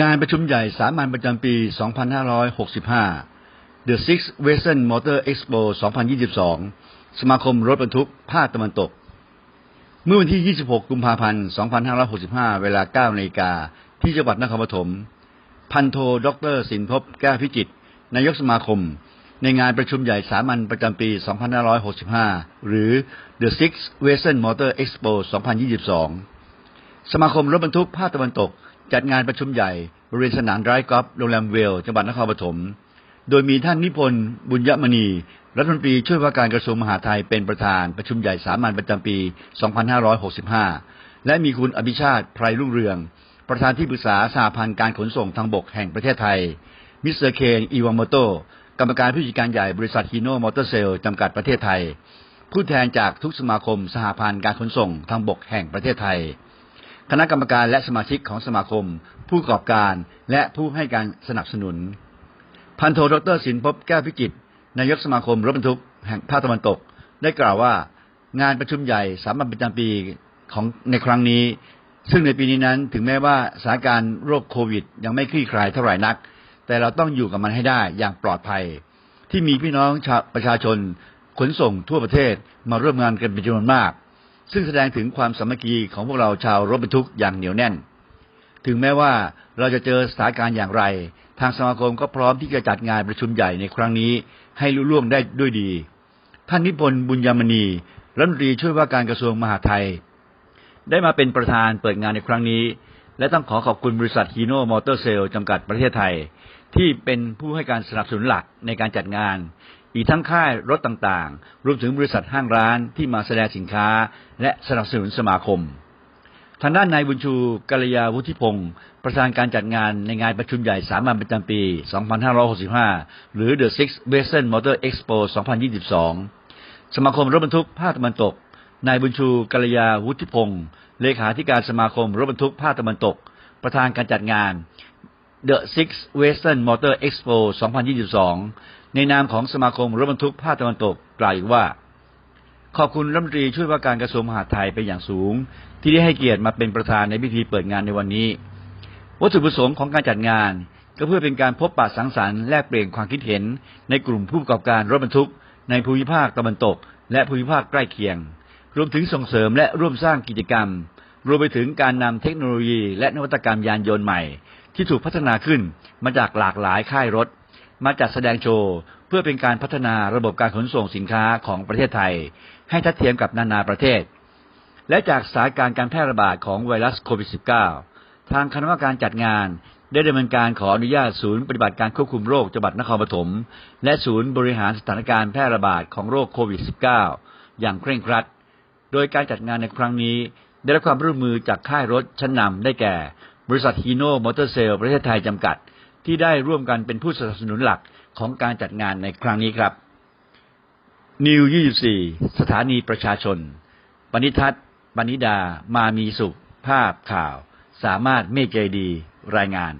งานประชุมใหญ่สามัญประจำปี 2565 The Six Western Motor Expo 2022 สมาคมรถบรรทุกภาคตะวันตก เมื่อวันที่ 26 กุมภาพันธ์ 2565 เวลา 9นาฬิกา ที่จังหวัดนครปฐม พันโทดรสินภพแก้วพิจิต นายกสมาคม ในงานประชุมใหญ่สามัญประจำปี 2565 หรือ The Six Western Motor Expo 2022 สมาคมรถบรรทุกภาคตะวันตก จัดงานประชุมใหญ่บริเวณสนามไรฟ์กอล์ฟโรงแรมเวล จังหวัดนครปฐม โดยมีท่านนิพนธ์บุญยมณี รัฐมนตรีช่วยว่าการกระทรวงมหาดไทยเป็นประธานประชุมใหญ่สามัญประจำปี 2565 และมีคุณอภิชาติไพรรุ่งเรือง ประธานที่ปรึกษาสหพันธ์การขนส่งทางบกแห่งประเทศไทย มิสเตอร์เคนอีวามโตกรรมการผู้จัดการใหญ่บริษัทฮีโน่มอเตอร์เซลจำกัดประเทศไทย ผู้แทนจากทุกสมาคมสหพันธ์การขนส่งทางบกแห่งประเทศไทย คณะกรรมการและสมาชิกของสมาคม ผู้ประกอบการและผู้ให้การสนับสนุน พันโทดรสินภพแก้วพิจิตรนายกสมาคมรถบรรทุกแห่งภาคตะวันตก ได้กล่าวว่างานประชุมใหญ่สามัญประจำปีของในครั้งนี้ ซึ่งในปีนี้นั้นถึงแม้ว่าสถานการณ์โรคโควิด ยังไม่คลี่คลายเท่าไหร่นัก แต่เราต้องอยู่กับมันให้ได้อย่างปลอดภัย ที่มีพี่น้องประชาชนขนส่งทั่วประเทศมาร่วมงานกันเป็นจำนวนมาก ซึ่งแสดงถึงความสามัคคีของพวกเราชาวรถบรรทุกอย่างเหนียวแน่น ถึงแม้ว่าเราจะเจอสถานการณ์อย่างไร ทางสมาคมก็พร้อมที่จะจัดงานประชุมใหญ่ในครั้งนี้ ให้ลุล่วงได้ด้วยดี ท่านนิพนธ์บุญยมณีรัฐมนตรีช่วยว่าการกระทรวงมหาดไทย ได้มาเป็นประธานเปิดงานในครั้งนี้ และต้องขอขอบคุณบริษัทฮีโน่มอเตอร์เซลจำกัดประเทศไทย ที่เป็นผู้ให้การสนับสนุนหลักในการจัดงาน อีกทั้งค่ายรถต่างๆ รวมถึงบริษัทห้างร้านที่มาแสดงสินค้า และสนับสนุนสมาคม ทางด้านนายบุญชูกัลยาวุฒิพงศ์ประธานการจัดงานในงานประชุมใหญ่สามัญประจำปี 2565 หรือ The Six Western Motor Expo 2022 สมาคมรถบรรทุกภาคตะวันตก นายบุญชูกัลยาวุฒิพงศ์เลขาธิการสมาคมรถบรรทุกภาคตะวันตก ประธานการจัดงาน The Six Western Motor Expo 2022 ในนามของสมาคมรถบรรทุกภาคตะวันตกกล่าวอีกว่า ขอบคุณรัฐมนตรีช่วยว่าการกระทรวงมหาดไทยเป็นอย่างสูง ที่ได้ให้เกียรติมาเป็นประธานในพิธีเปิดงานในวันนี้ วัตถุประสงค์ของการจัดงาน ก็เพื่อเป็นการพบปะสังสรรค์แลกเปลี่ยนความคิดเห็น ในกลุ่มผู้ประกอบการรถบรรทุก ในภูมิภาคตะวันตก และภูมิภาคใกล้เคียง รวมถึงส่งเสริมและร่วมสร้างกิจกรรมรวมไปถึงการนำเทคโนโลยีและนวัตกรรมยานยนต์ใหม่ ที่ถูกพัฒนาขึ้นมาจากหลากหลายค่ายรถ มาจัดแสดงโชว์ เพื่อเป็นการพัฒนาระบบการขนส่งสินค้าของประเทศไทย ให้ทัดเทียมกับนานาประเทศ และจากสถานการณ์การแพร่ระบาดของไวรัสโควิด -19 ทางคณะกรรมการจัดงานได้ดำเนินการขออนุญาตศูนย์ปฏิบัติการควบคุมโรคจังหวัดนครปฐมและศูนย์บริหารสถานการณ์แพร่ระบาดของโรคโควิด -19 อย่างเคร่งครัด โดยการจัดงานในครั้งนี้ ได้รับความร่วมมือจากค่ายรถชั้นนำได้แก่ บริษัทฮีโน่มอเตอร์เซลประเทศไทยจำกัด ที่ได้ร่วมกันเป็นผู้สนับสนุนหลักของการจัดงานในครั้งนี้ครับนิว24 สถานีประชาชน ปณิทัศน์ปณิดา มามีสุข ภาพข่าว สามารถเมฆใจดี รายงาน